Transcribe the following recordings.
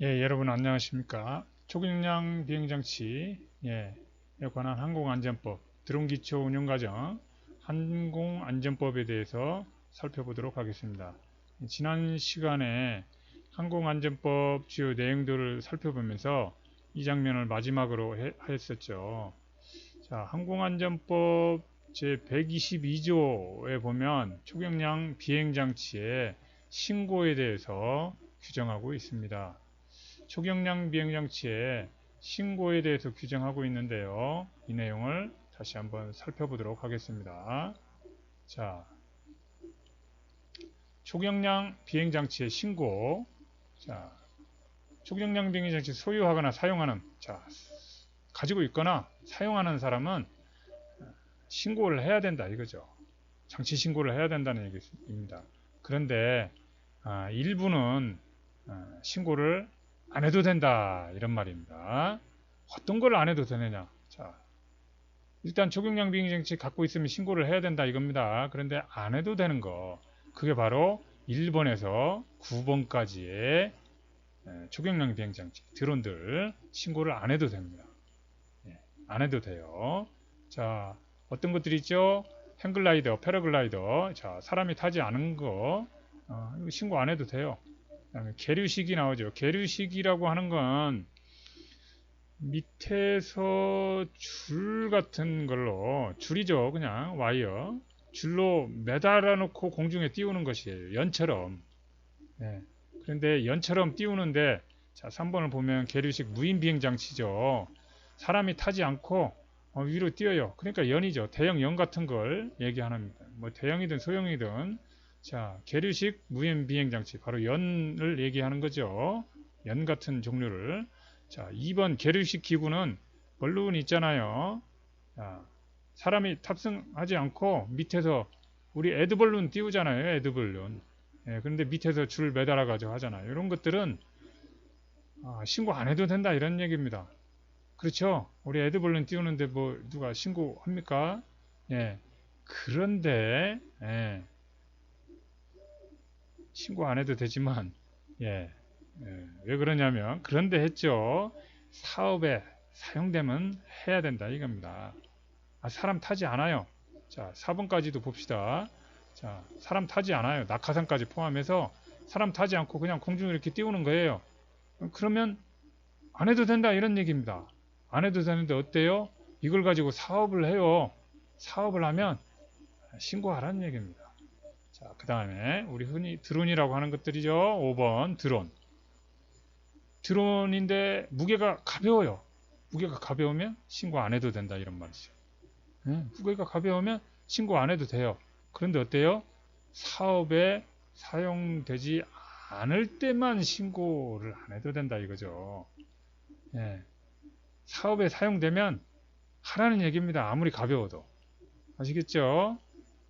예, 여러분 안녕하십니까? 초경량 비행장치에 관한 항공안전법, 드론기초 운영과정, 항공안전법에 대해서 살펴보도록 하겠습니다. 지난 시간에 항공안전법 주요 내용들을 살펴보면서 이 장면을 마지막으로 해- 했었죠. 자, 항공안전법 제122조에 보면 초경량 비행장치의 신고에 대해서 규정하고 있습니다. 초경량 비행장치의 신고에 대해서 규정하고 있는데요. 이 내용을 다시 한번 살펴보도록 하겠습니다. 자, 초경량 비행장치의 신고. 자, 초경량 비행장치 소유하거나 사용하는, 자, 가지고 있거나 사용하는 사람은 신고를 해야 된다 이거죠. 장치 신고를 해야 된다는 얘기입니다. 그런데 아, 일부는 아, 신고를 안 해도 된다 이런 말입니다. 어떤 걸 안 해도 되느냐? 자, 일단 초경량 비행장치 갖고 있으면 신고를 해야 된다 이겁니다. 그런데 안 해도 되는 거 그게 바로 1번에서 9번까지의 초경량 비행장치 드론들 신고를 안 해도 됩니다. 예, 안 해도 돼요. 자, 어떤 것들이 있죠? 행글라이더, 패러글라이더, 자 사람이 타지 않은 거 어, 신고 안 해도 돼요. 그다음에 계류식이 나오죠. 계류식이라고 하는 건 밑에서 줄 같은 걸로 줄이죠. 그냥 와이어 줄로 매달아 놓고 공중에 띄우는 것이에요. 연처럼. 네. 그런데 연처럼 띄우는데 자 3번을 보면 계류식 무인 비행 장치죠. 사람이 타지 않고 어, 위로 띄어요. 그러니까 연이죠. 대형 연 같은 걸 얘기하는 뭐 대형이든 소형이든 자, 계류식 무인 비행 장치 바로 연을 얘기하는 거죠. 연 같은 종류를. 자, 2번 계류식 기구는 벌룬 있잖아요. 자, 사람이 탑승하지 않고 밑에서 우리 에드벌룬 띄우잖아요. 에드벌룬. 예, 그런데 밑에서 줄 매달아 가지고 하잖아요. 이런 것들은 아, 신고 안 해도 된다 이런 얘기입니다. 그렇죠? 우리 에드벌룬 띄우는데 뭐 누가 신고합니까? 예. 그런데 예. 신고 안 해도 되지만 예, 예, 왜 그러냐면 그런데 했죠. 사업에 사용되면 해야 된다 이겁니다. 아, 사람 타지 않아요. 자 4번까지도 봅시다. 자 사람 타지 않아요. 낙하산까지 포함해서 사람 타지 않고 그냥 공중에 이렇게 띄우는 거예요. 그러면 안 해도 된다 이런 얘기입니다. 안 해도 되는데 어때요? 이걸 가지고 사업을 해요. 사업을 하면 신고하라는 얘기입니다 자, 그 다음에 우리 흔히 드론이라고 하는 것들이죠. 5번 드론. 드론인데 무게가 가벼워요. 무게가 가벼우면 신고 안 해도 된다 이런 말이죠. 네, 무게가 가벼우면 신고 안 해도 돼요. 그런데 어때요? 사업에 사용되지 않을 때만 신고를 안 해도 된다 이거죠. 네, 사업에 사용되면 하라는 얘기입니다. 아무리 가벼워도. 아시겠죠?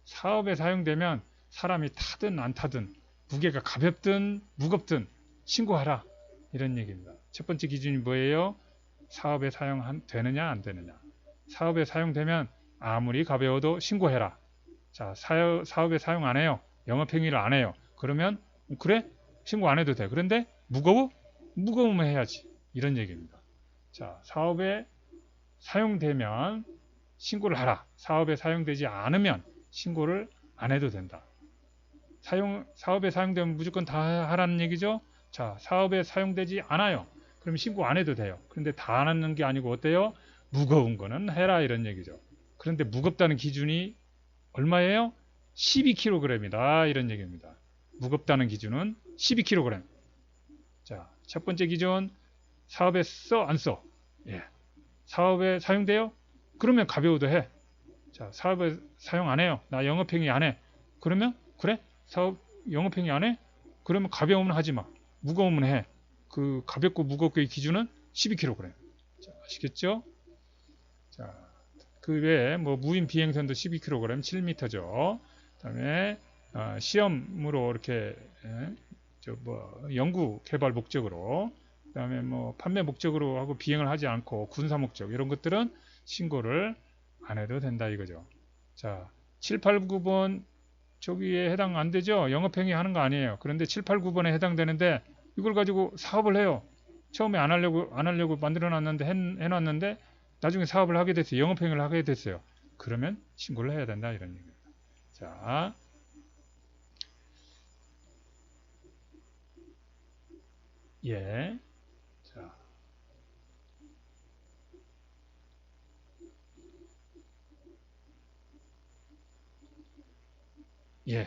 사업에 사용되면 사람이 타든 안 타든 무게가 가볍든 무겁든 신고하라 이런 얘기입니다. 첫 번째 기준이 뭐예요? 사업에 사용되느냐 안 되느냐. 사업에 사용되면 아무리 가벼워도 신고해라. 자 사업, 사업 에 사용 안 해요. 영업행위를 안 해요. 그러면 그래 신고 안 해도 돼. 그런데 무거워? 무거우면 해야지. 이런 얘기입니다. 자 사업에 사용되면 신고를 하라. 사업에 사용되지 않으면 신고를 안 해도 된다. 사용, 사업에 사용되면 무조건 다 하라는 얘기죠? 자, 사업에 사용되지 않아요. 그럼 신고 안 해도 돼요. 그런데 다 하는 게 아니고 어때요? 무거운 거는 해라 이런 얘기죠. 그런데 무겁다는 기준이 얼마예요? 12kg이다 이런 얘기입니다. 무겁다는 기준은 12kg. 자, 첫 번째 기준 사업에 써 안 써? 예. 사업에 사용돼요? 그러면 가벼워도 해. 자, 사업에 사용 안 해요. 나 영업행위 안 해. 그러면 그래? 사업 영업행위 안 해? 그러면 가벼우면 하지 마. 무거우면 해. 그 가볍고 무겁고의 기준은 12kg. 자, 아시겠죠? 자, 그 외에 뭐 무인 비행선도 12kg, 7m죠. 그다음에 어, 시험으로 이렇게 예, 저뭐 연구 개발 목적으로 그다음에 뭐 판매 목적으로 하고 비행을 하지 않고 군사 목적 이런 것들은 신고를 안 해도 된다 이거죠. 자, 7, 8, 9번 저기에 해당 안 되죠? 영업행위 하는 거 아니에요. 그런데 7, 8, 9번에 해당되는데 이걸 가지고 사업을 해요. 처음에 안 하려고 안 하려고 만들어 놨는데 해 놨는데 나중에 사업을 하게 됐어요. 영업행위를 하게 됐어요. 그러면 신고를 해야 된다 이런 얘기입니다. 자, 예, 예,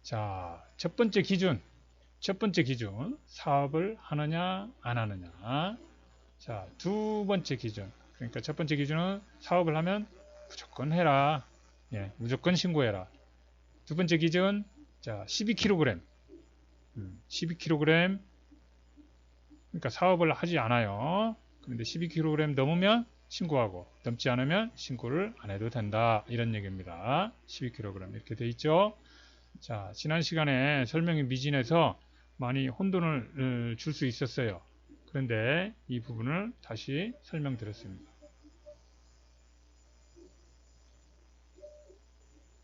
자, 첫 번째 기준, 첫 번째 기준, 사업을 하느냐 안 하느냐. 자, 두 번째 기준, 그러니까 첫 번째 기준은 사업을 하면 무조건 해라. 예, 무조건 신고해라. 두 번째 기준, 자, 12kg. 음, 12kg. 그러니까 사업을 하지 않아요. 그런데 12kg 넘으면 신고하고 넘지 않으면 신고를 안 해도 된다. 이런 얘기입니다. 12kg 이렇게 돼 있죠. 자, 지난 시간에 설명이 미진해서 많이 혼돈을 줄 수 있었어요. 그런데 이 부분을 다시 설명드렸습니다.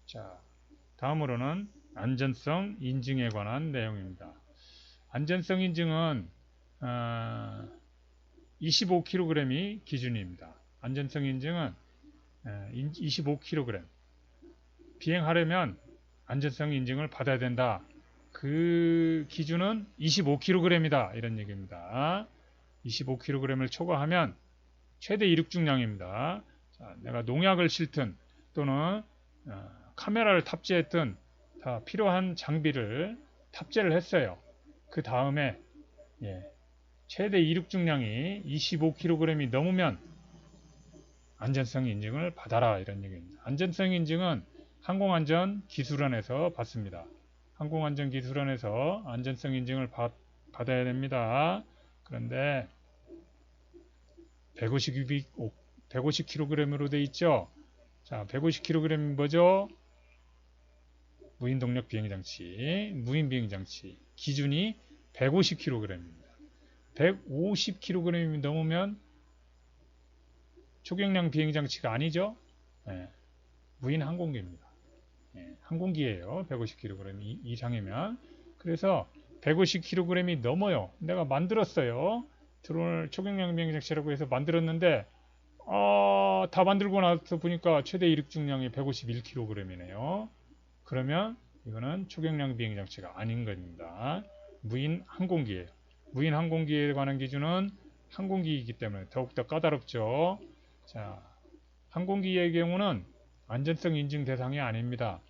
자, 다음으로는 안전성 인증에 관한 내용입니다. 안전성 인증은 어, 25kg이 기준입니다. 안전성 인증은 25kg 비행하려면 안전성 인증을 받아야 된다. 그 기준은 25kg이다. 이런 얘기입니다. 25kg을 초과하면 최대 이륙 중량입니다. 자, 내가 농약을 싣든 또는 어, 카메라를 탑재했든 다 필요한 장비를 탑재를 했어요. 그 다음에 예, 최대 이륙 중량이 25kg이 넘으면 안전성 인증을 받아라 이런 얘기입니다. 안전성 인증은 항공안전 기술원에서 받습니다. 항공안전기술원에서 안전성 인증을 받, 받아야 됩니다. 그런데 150, 150kg으로 돼 있죠. 자, 150kg이 뭐죠? 무인 동력 비행 장치, 무인 비행 장치 기준이 150kg입니다. 150kg이 넘으면 초경량 비행 장치가 아니죠? 네, 무인 항공기입니다. 네, 항공기예요. 150kg 이상이면 그래서 150kg이 넘어요. 내가 만들었어요. 드론을 초경량 비행 장치라고 해서 만들었는데 어, 다 만들고 나서 보니까 최대 이륙 중량이 151kg이네요. 그러면 이거는 초경량 비행 장치가 아닌 겁니다. 무인 항공기예요. 무인 항공기에 관한 기준은 항공기이기 때문에 더욱더 까다롭죠. 자, 항공기의 경우는 안전성 인증 대상이 아닙니다.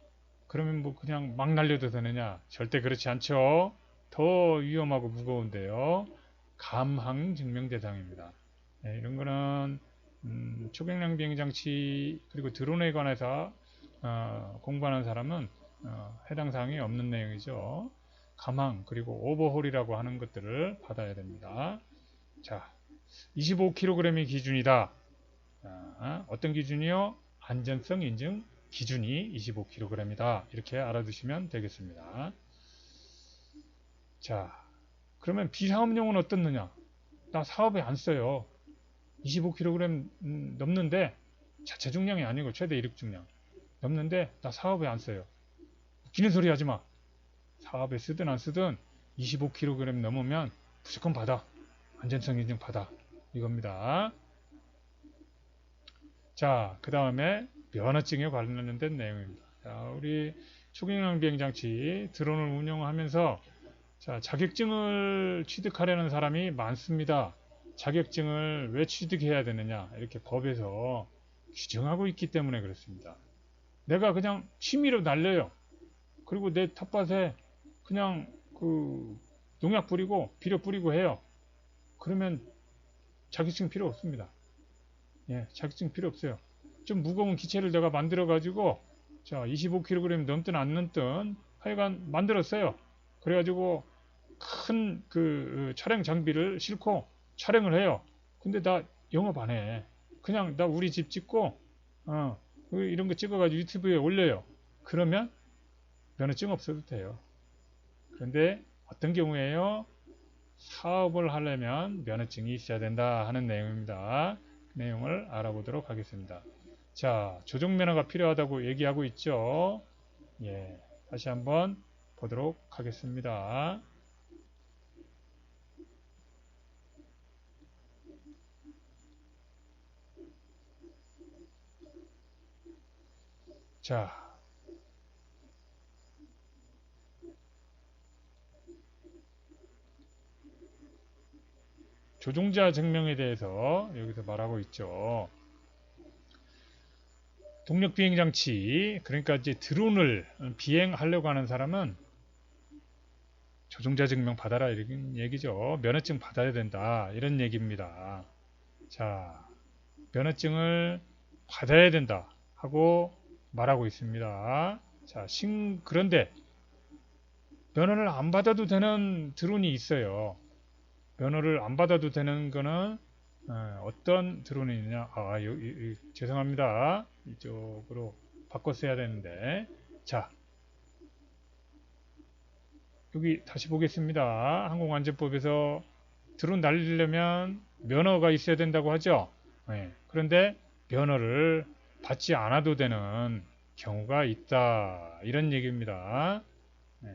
그러면 뭐 그냥 막 날려도 되느냐? 절대 그렇지 않죠. 더 위험하고 무거운데요. 감항 증명 대상입니다. 네, 이런 거는 음, 초경량 비행 장치 그리고 드론에 관해서 어, 공부하는 사람은 어, 해당 사항이 없는 내용이죠. 감항 그리고 오버홀이라고 하는 것들을 받아야 됩니다. 자, 25kg이 기준이다. 자, 어떤 기준이요? 안전성 인증 기준이 25kg이다. 이렇게 알아두시면 되겠습니다. 자, 그러면 비사업용은 어떻느냐? 나 사업에 안 써요. 25kg 넘는데 자체 중량이 아니고 최대 이륙 중량 넘는데 나 사업에 안 써요. 웃기는 소리 하지 마. 사업에 쓰든 안 쓰든 25kg 넘으면 무조건 받아. 안전성 인증 받아. 이겁니다. 자, 그 다음에 면허증에 관련된 내용입니다. 자, 우리 초경량 비행장치 드론을 운영하면서 자, 자격증을 취득하려는 사람이 많습니다. 자격증을 왜 취득해야 되느냐 이렇게 법에서 규정하고 있기 때문에 그렇습니다. 내가 그냥 취미로 날려요. 그리고 내 텃밭에 그냥 그 농약 뿌리고 비료 뿌리고 해요. 그러면 자격증 필요 없습니다. 예, 자격증 필요 없어요. 좀 무거운 기체를 내가 만들어 가지고 자 25kg 넘든 안 넘든 하여간 만들었어요. 그래가지고 큰 그 촬영 장비를 싣고 촬영을 해요. 근데 나 영업 안 해. 그냥 나 우리 집 찍고 어, 이런 거 찍어가지고 유튜브에 올려요. 그러면 면허증 없어도 돼요. 그런데 어떤 경우에요? 사업을 하려면 면허증이 있어야 된다 하는 내용입니다. 내용을 알아보도록 하겠습니다. 자, 조정 면허가 필요하다고 얘기하고 있죠. 예, 다시 한번 보도록 하겠습니다. 자, 조종자 증명에 대해서 여기서 말하고 있죠. 동력 비행 장치, 그러니까 이제 드론을 비행하려고 하는 사람은 조종자 증명 받아라 이런 얘기죠. 면허증 받아야 된다 이런 얘기입니다. 자, 면허증을 받아야 된다 하고 말하고 있습니다. 자, 신 그런데 면허를 안 받아도 되는 드론이 있어요. 면허를 안 받아도 되는 거는 어, 어떤 드론이 있느냐? 아, 요, 요, 요, 죄송합니다. 이쪽으로 바꿨어야 되는데. 자, 여기 다시 보겠습니다. 항공안전법에서 드론 날리려면 면허가 있어야 된다고 하죠. 네. 그런데 면허를 받지 않아도 되는 경우가 있다. 이런 얘기입니다. 네.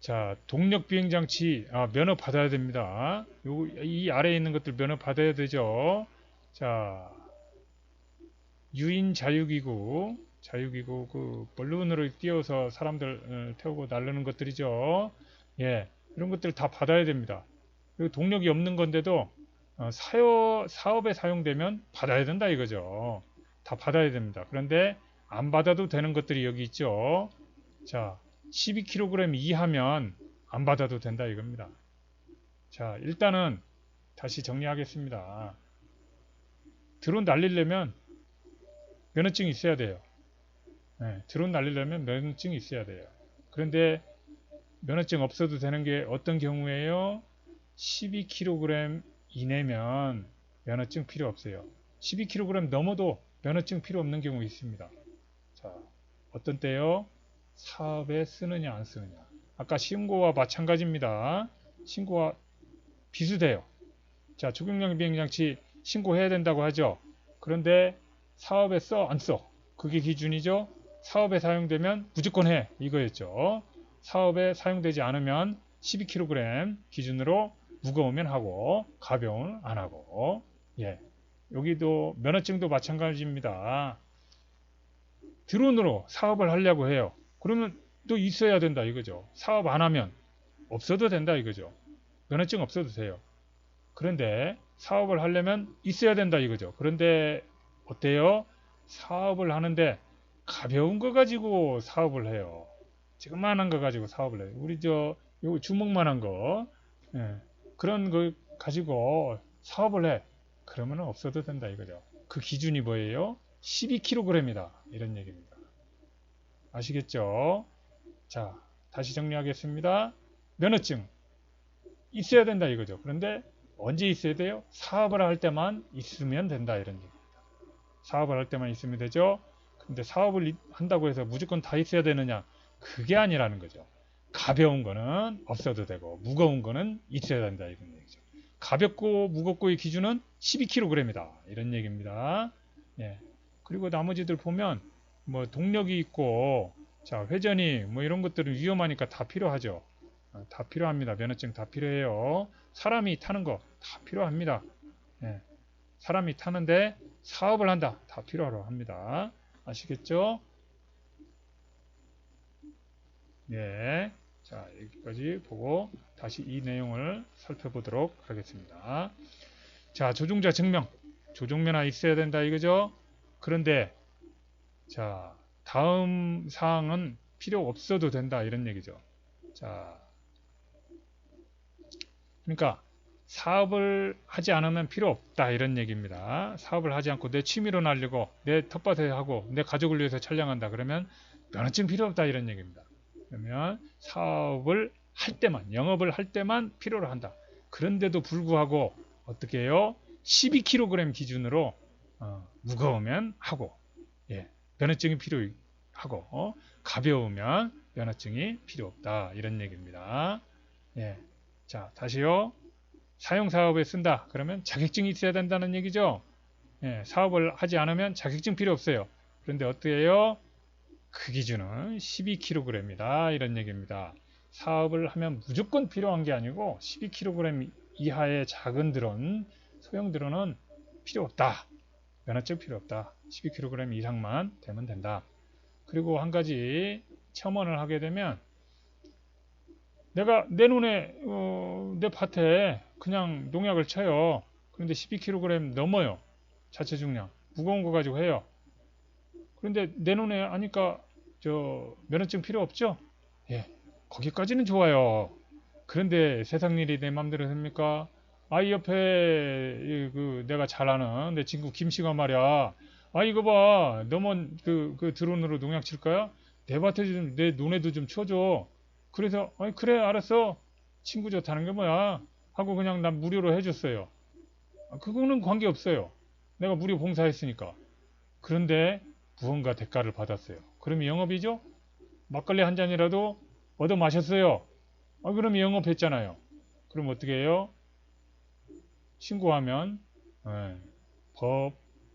자, 동력 비행 장치 아, 면허 받아야 됩니다. 요, 이 아래에 있는 것들 면허 받아야 되죠. 자, 유인 자유기구, 자유기구 그 볼룬으로 띄워서 사람들 태우고 날르는 것들이죠. 예, 이런 것들 다 받아야 됩니다. 그리고 동력이 없는 건데도 어, 사업, 사업에 사용되면 받아야 된다 이거죠. 다 받아야 됩니다. 그런데 안 받아도 되는 것들이 여기 있죠. 자, 12kg 이하면 안 받아도 된다 이겁니다. 자, 일단은 다시 정리하겠습니다. 드론 날리려면 면허증이 있어야 돼요. 네, 드론 날리려면 면허증이 있어야 돼요. 그런데 면허증 없어도 되는 게 어떤 경우에요? 12kg 이내면 면허증 필요 없어요. 12kg 넘어도 면허증 필요 없는 경우 있습니다. 자, 어떤 때요? 사업에 쓰느냐 안 쓰느냐. 아까 신고와 마찬가지입니다. 신고와 비슷해요. 자, 조경량 비행장치 신고해야 된다고 하죠. 그런데 사업에 써 안 써? 그게 기준이죠. 사업에 사용되면 무조건 해 이거였죠. 사업에 사용되지 않으면 12kg 기준으로 무거우면 하고 가벼운 안 하고 예 여기도 면허증도 마찬가지입니다. 드론으로 사업을 하려고 해요. 그러면 또 있어야 된다 이거죠. 사업 안 하면 없어도 된다 이거죠. 면허증 없어도 돼요. 그런데 사업을 하려면 있어야 된다 이거죠. 그런데 어때요? 사업을 하는데 가벼운 거 가지고 사업을 해요. 지금만한 거 가지고 사업을 해요. 우리 저 요 주먹만한 거 예, 그런 거 가지고 사업을 해. 그러면 없어도 된다 이거죠. 그 기준이 뭐예요? 12kg이다 이런 얘기입니다. 아시겠죠? 자, 다시 정리하겠습니다. 면허증 있어야 된다 이거죠. 그런데 언제 있어야 돼요? 사업을 할 때만 있으면 된다 이런 얘기입니다. 사업을 할 때만 있으면 되죠. 근데 사업을 한다고 해서 무조건 다 있어야 되느냐? 그게 아니라는 거죠. 가벼운 거는 없어도 되고 무거운 거는 있어야 된다 이런 얘기죠. 가볍고 무겁고의 기준은 12kg이다 이런 얘기입니다. 예. 그리고 나머지들 보면 뭐 동력이 있고 자 회전이 뭐 이런 것들은 위험하니까 다 필요하죠. 어, 다 필요합니다. 면허증 다 필요해요. 사람이 타는 거 다 필요합니다. 예. 사람이 타는데 사업을 한다 다 필요하러 합니다. 아시겠죠? 예. 자, 여기까지 보고 다시 이 내용을 살펴보도록 하겠습니다. 자, 조종자 증명. 조종면허 있어야 된다 이거죠? 그런데 자, 다음 사항은 필요 없어도 된다 이런 얘기죠. 자, 그러니까 사업을 하지 않으면 필요 없다 이런 얘기입니다. 사업을 하지 않고 내 취미로 날리고 내 텃밭에 하고 내 가족을 위해서 촬영한다 그러면 면허증 필요 없다 이런 얘기입니다. 그러면 사업을 할 때만 영업을 할 때만 필요로 한다. 그런데도 불구하고 어떻게 해요? 12kg 기준으로 어, 무거우면 하고 예, 면허증이 필요하고 어, 가벼우면 면허증이 필요 없다 이런 얘기입니다. 예, 자 다시요. 사용 사업에 쓴다. 그러면 자격증이 있어야 된다는 얘기죠. 예, 사업을 하지 않으면 자격증 필요 없어요. 그런데 해요? 그 기준은 12kg이다. 이런 얘기입니다. 사업을 하면 무조건 필요한 게 아니고 12kg 이하의 작은 드론 소형들은 필요 없다. 면허증 필요 없다. 12kg 이상만 되면 된다. 그리고 한 가지 첨언을 하게 되면 내가 내 눈에 어, 내 밭에 그냥 농약을 쳐요. 그런데 12kg 넘어요. 자체 중량. 무거운 거 가지고 해요. 그런데 내 눈에 하니까 저 면허증 필요 없죠? 예. 거기까지는 좋아요. 그런데 세상 일이 내 맘대로 됩니까? 아이 옆에 이, 그 내가 잘 아는 내 친구 김씨가 말이야. 아 이거 봐. 너만 그, 그 드론으로 농약 칠 거야? 내 밭에 좀내 눈에도 좀 쳐줘. 그래서 아니 그래 알았어. 친구 좋다는 게 뭐야? 하고 그냥 난 무료로 해줬어요. 아, 그거는 관계 없어요. 내가 무료 봉사했으니까. 그런데 무언가 대가를 받았어요. 그러면 영업이죠? 막걸리 한 잔이라도 얻어 마셨어요. 아, 그럼 영업했잖아요. 그럼 어떻게 해요? 신고하면 예, 법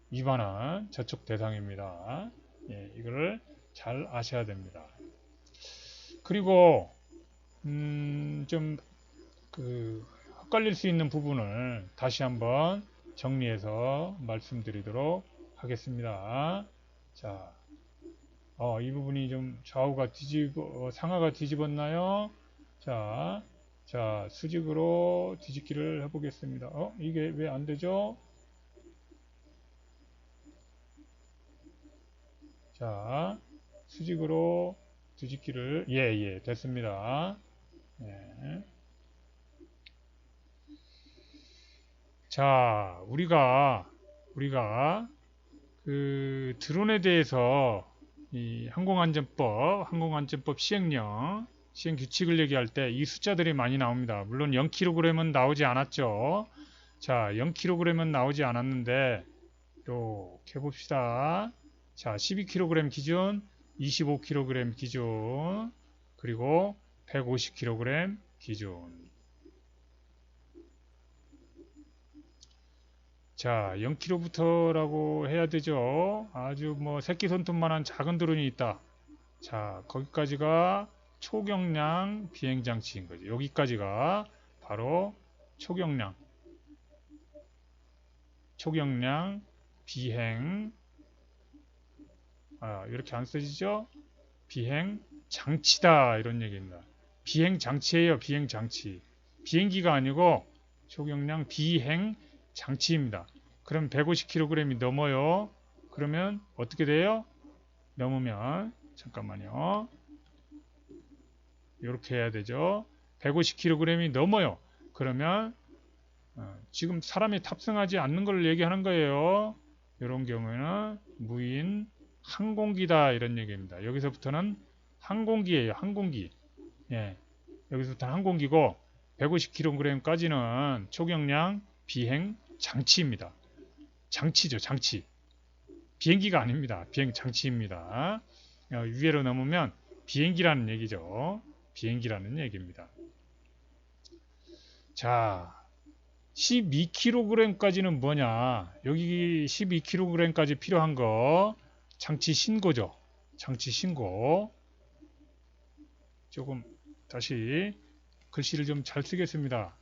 위반한 저촉 대상입니다. 예, 이거를 잘 아셔야 됩니다. 그리고 음, 좀그 헷갈릴 수 있는 부분을 다시 한번 정리해서 말씀드리도록 하겠습니다. 자, 어, 이 부분이 좀 좌우가 뒤집어, 어, 상하가 뒤집었나요? 자, 자, 수직으로 뒤집기를 해보겠습니다. 어, 이게 왜 안 되죠? 자, 수직으로 뒤집기를, 예, 예, 됐습니다. 예. 자, 우리가, 우리가, 그, 드론에 대해서 이 항공안전법, 항공안전법 시행령, 시행 규칙을 얘기할 때 이 숫자들이 많이 나옵니다. 물론 0kg은 나오지 않았죠. 자, 0kg은 나오지 않았는데 이렇게 봅시다. 자, 12kg 기준, 25kg 기준, 그리고 150kg 기준. 자, 0kg부터라고 해야 되죠. 아주 뭐 새끼 손톱만한 작은 드론이 있다. 자, 거기까지가 초경량 비행 장치인 거죠. 여기까지가 바로 초경량 초경량 비행 아, 이렇게 안 써지죠? 비행 장치다 이런 얘기입니다. 비행 장치예요. 비행 장치. 비행기가 아니고 초경량 비행 장치입니다. 그럼 150kg이 넘어요. 그러면 어떻게 돼요? 넘으면 잠깐만요. 이렇게 해야 되죠. 150kg이 넘어요. 그러면 어, 지금 사람이 탑승하지 않는 걸 얘기하는 거예요. 이런 경우에는 무인 항공기다 이런 얘기입니다. 여기서부터는 항공기예요. 항공기. 예. 여기서부터 항공기고 150kg까지는 초경량 비행 장치입니다. 장치죠, 장치. 비행기가 아닙니다. 비행 장치입니다. 어, 위로 넘으면 비행기라는 얘기죠. 비행기라는 얘기입니다. 자, 12kg까지는 뭐냐? 여기 12kg까지 필요한 거 장치 신고죠. 장치 신고. 조금 다시 글씨를 좀 잘 쓰겠습니다.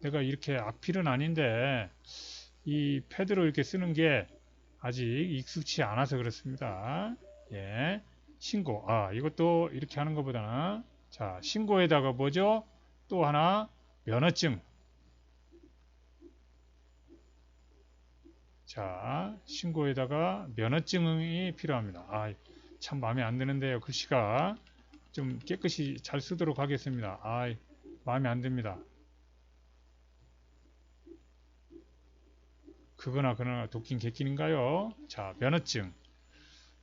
내가 이렇게 악필은 아닌데 이 패드로 이렇게 쓰는 게 아직 익숙치 않아서 그렇습니다. 예. 신고. 아, 이것도 이렇게 하는 것보다는 자, 신고에다가 뭐죠? 또 하나 면허증. 자, 신고에다가 면허증이 필요합니다. 아, 참 마음에 안 드는데요. 글씨가 좀 깨끗이 잘 쓰도록 하겠습니다. 아, 마음에 안 듭니다. 그거나 그거나 도끼인 개끼인가요? 자, 면허증.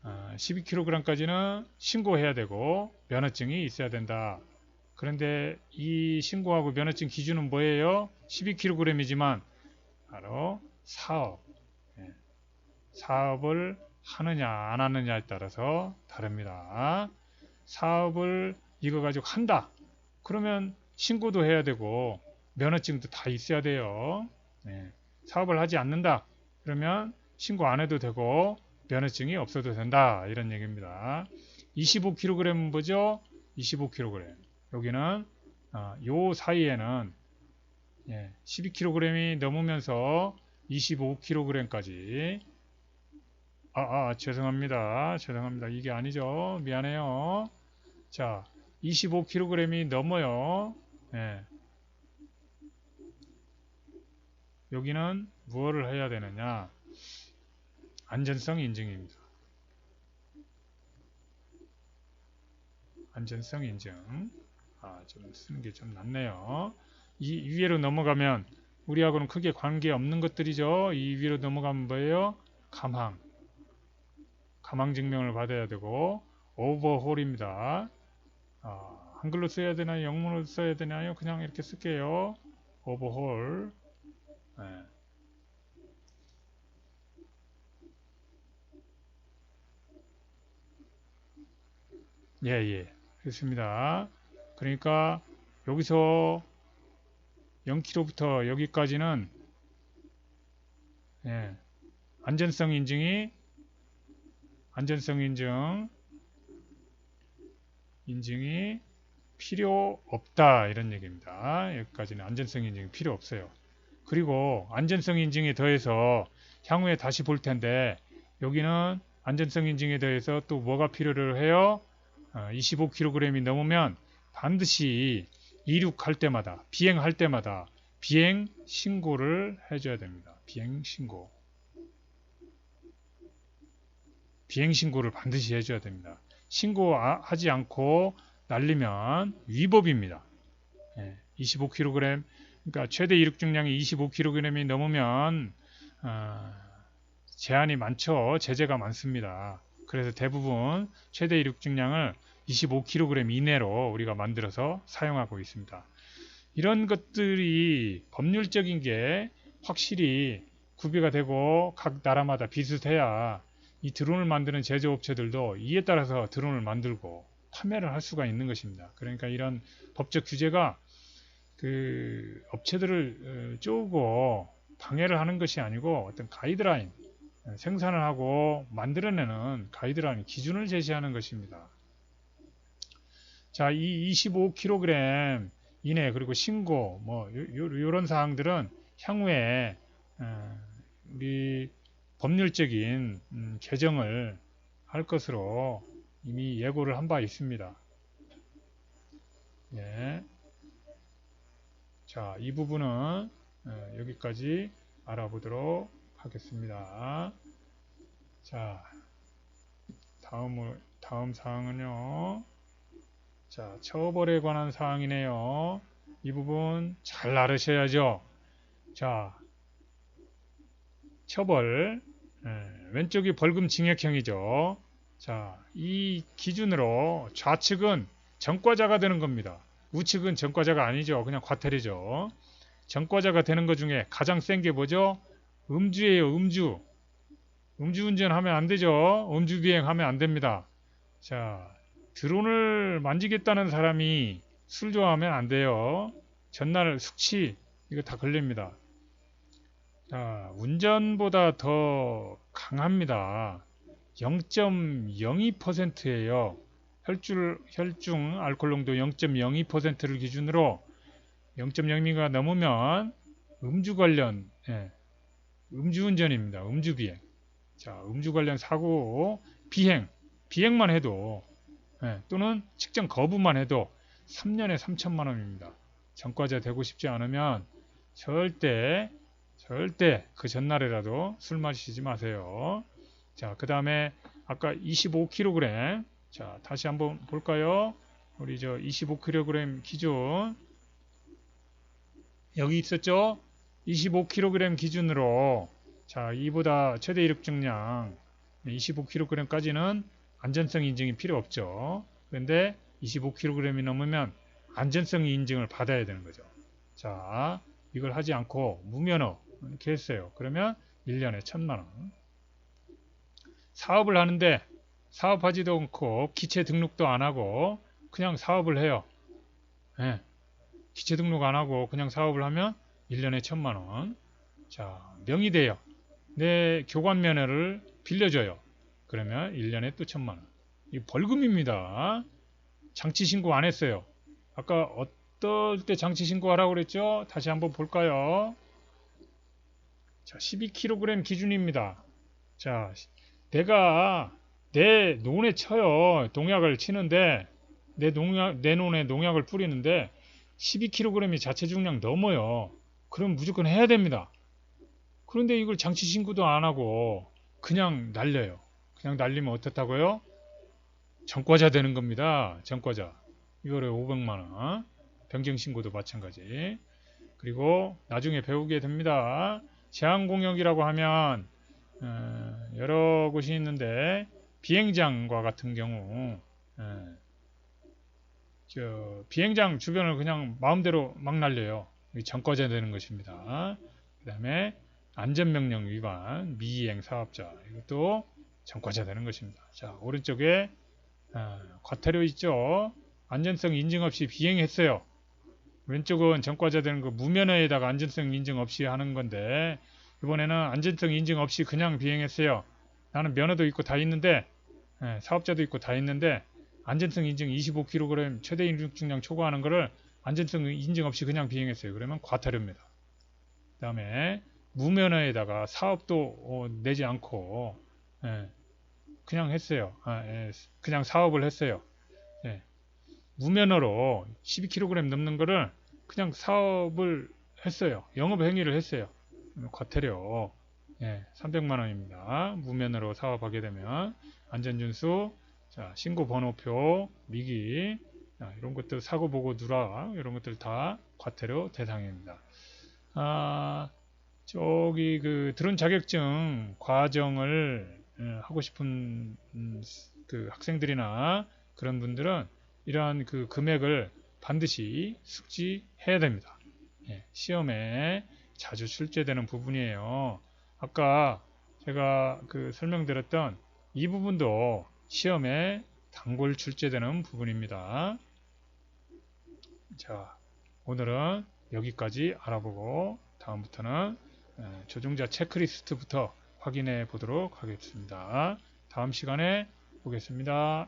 어, 12kg까지는 신고해야 되고 면허증이 있어야 된다. 그런데 이 신고하고 면허증 기준은 뭐예요? 12kg이지만 바로 사업. 예. 사업을 하느냐 안 하느냐에 따라서 다릅니다. 사업을 이거 가지고 한다. 그러면 신고도 해야 되고 면허증도 다 있어야 돼요. 예. 사업을 하지 않는다. 그러면 신고 안 해도 되고 면허증이 없어도 된다. 이런 얘기입니다. 25kg 뭐죠? 25kg. 여기는 어, 요 사이에는 예, 12kg이 넘으면서 25kg까지 아, 아, 죄송합니다. 죄송합니다. 이게 아니죠. 미안해요. 자, 25kg이 넘어요. 예. 여기는 무엇을 해야 되느냐? 안전성 인증입니다. 안전성 인증. 아, 좀 쓰는 게 좀 낫네요. 이 위로 넘어가면 우리하고는 크게 관계 없는 것들이죠. 이 위로 넘어가면 뭐예요? 감항. 감항 증명을 받아야 되고 오버홀입니다. 아, 한글로 써야 되나요? 영문으로 써야 되나요? 그냥 이렇게 쓸게요. 오버홀. 네. 예, 예. 그렇습니다. 그러니까 여기서 0km부터 여기까지는 예, 안전성 인증이 안전성 인증 인증이 필요 없다 이런 얘기입니다. 여기까지는 안전성 인증이 필요 없어요. 그리고 안전성 인증에 더해서 향후에 다시 볼 텐데 여기는 안전성 인증에 더해서 또 뭐가 필요를 해요? 25kg이 넘으면 반드시 이륙할 때마다 비행할 때마다 비행 신고를 해줘야 됩니다. 비행 신고. 비행 신고를 반드시 해줘야 됩니다. 신고하지 않고 날리면 위법입니다. 25kg, 그러니까 최대 이륙 중량이 25kg이 넘으면 어, 제한이 많죠. 제재가 많습니다. 그래서 대부분 최대 이륙 중량을 25kg 이내로 우리가 만들어서 사용하고 있습니다. 이런 것들이 법률적인 게 확실히 구비가 되고 각 나라마다 비슷해야 이 드론을 만드는 제조업체들도 이에 따라서 드론을 만들고 판매를 할 수가 있는 것입니다. 그러니까 이런 법적 규제가 그 업체들을 쪼고 방해를 하는 것이 아니고 어떤 가이드라인 생산을 하고 만들어내는 가이드라인 기준을 제시하는 것입니다. 자, 이 25kg 이내 그리고 신고 뭐 요, 런 사항들은 향후에 어, 우리 법률적인 음, 개정을 할 것으로 이미 예고를 한 바 있습니다. 예. 자, 이 부분은 어, 여기까지 알아보도록 하겠습니다. 자, 다음 다음 사항은요. 자, 처벌에 관한 사항이네요. 이 부분 잘 알으셔야죠. 자, 처벌 예, 왼쪽이 벌금 징역형이죠. 자, 이 기준으로 좌측은 전과자가 되는 겁니다. 우측은 전과자가 아니죠. 그냥 과태료죠. 전과자가 되는 것 중에 가장 센 게 뭐죠? 음주예요. 음주. 음주운전 하면 안 되죠. 음주비행 하면 안 됩니다. 자, 드론을 만지겠다는 사람이 술 좋아하면 안 돼요. 전날 숙취 이거 다 걸립니다. 자, 운전보다 더 강합니다. 0.02%예요. 혈중, 혈중 알코올 농도 0.02%를 기준으로 0.0미가 넘으면 음주 관련 예, 음주운전입니다. 음주비행. 자, 음주 관련 사고 비행, 비행만 해도 예, 또는 측정 거부만 해도 3년에 3천만 원입니다. 전과자 되고 싶지 않으면 절대 절대 그 전날에라도 술 마시지 마세요. 자, 그 다음에 아까 25kg 자, 다시 한번 볼까요? 우리 저 25kg 기준 여기 있었죠? 25kg 기준으로 자, 이보다 최대 이륙 중량 25kg까지는 안전성 인증이 필요 없죠. 그런데 25kg이 넘으면 안전성 인증을 받아야 되는 거죠. 자, 이걸 하지 않고 무면허 이렇게 했어요. 그러면 1년에 1000만원. 사업을 하는데 사업하지도 않고 기체 등록도 안 하고 그냥 사업을 해요. 네. 기체 등록 안 하고 그냥 사업을 하면 1년에 1000만원. 자, 명의돼요. 내 교관 면허를 빌려줘요. 그러면 1년에 또 천만 원. 이 벌금입니다. 장치 신고 안 했어요. 아까 어, 어떨 때 장치 신고하라고 그랬죠? 다시 한번 볼까요? 자, 12kg 기준입니다. 자, 내가 내 논에 쳐요. 농약을 치는데 내 농약 내 논에 농약을 뿌리는데 12kg이 자체 중량 넘어요. 그럼 무조건 해야 됩니다. 그런데 이걸 장치 신고도 안 하고 그냥 날려요. 그냥 날리면 어떻다고요? 전과자 되는 겁니다. 전과자. 이거를 500만 원. 변경 신고도 마찬가지. 그리고 나중에 배우게 됩니다. 제한 공역이라고 하면 어, 여러 곳이 있는데 비행장과 같은 경우 예, 저 비행장 주변을 그냥 마음대로 막 날려요. 이 전과자 되는 것입니다. 그 다음에 안전명령 위반 미이행 사업자 이것도 전과자 되는 것입니다. 자 오른쪽에 아, 과태료 있죠. 안전성 인증 없이 비행했어요. 왼쪽은 전과자 되는 거 무면허에다가 안전성 인증 없이 하는 건데 이번에는 안전성 인증 없이 그냥 비행했어요. 나는 면허도 있고 다 있는데 예, 사업자도 있고 다 있는데 안전성 인증 25kg 최대 인중 중량 초과하는 거를 안전성 인증 없이 그냥 비행했어요. 그러면 과태료입니다. 그 다음에 무면허에다가 사업도 어, 내지 않고 예, 그냥 했어요. 아, 예, 그냥 사업을 했어요. 예, 무면허로 12kg 넘는 거를 그냥 사업을 했어요. 영업 행위를 했어요. 과태료 예, 300만 원입니다. 무면허로 사업하게 되면 안전준수, 자, 신고 번호표, 미기 자, 이런 것들 사고 보고 누락 이런 것들 다 과태료 대상입니다. 아, 저기 그 드론 자격증 과정을 예, 하고 싶은 음, 그 학생들이나 그런 분들은 이러한 그 금액을 반드시 숙지해야 됩니다. 예, 시험에 자주 출제되는 부분이에요. 아까 제가 그 설명드렸던 이 부분도 시험에 단골 출제되는 부분입니다. 자, 오늘은 여기까지 알아보고 다음부터는 에, 조종자 체크리스트부터 확인해 보도록 하겠습니다. 다음 시간에 보겠습니다.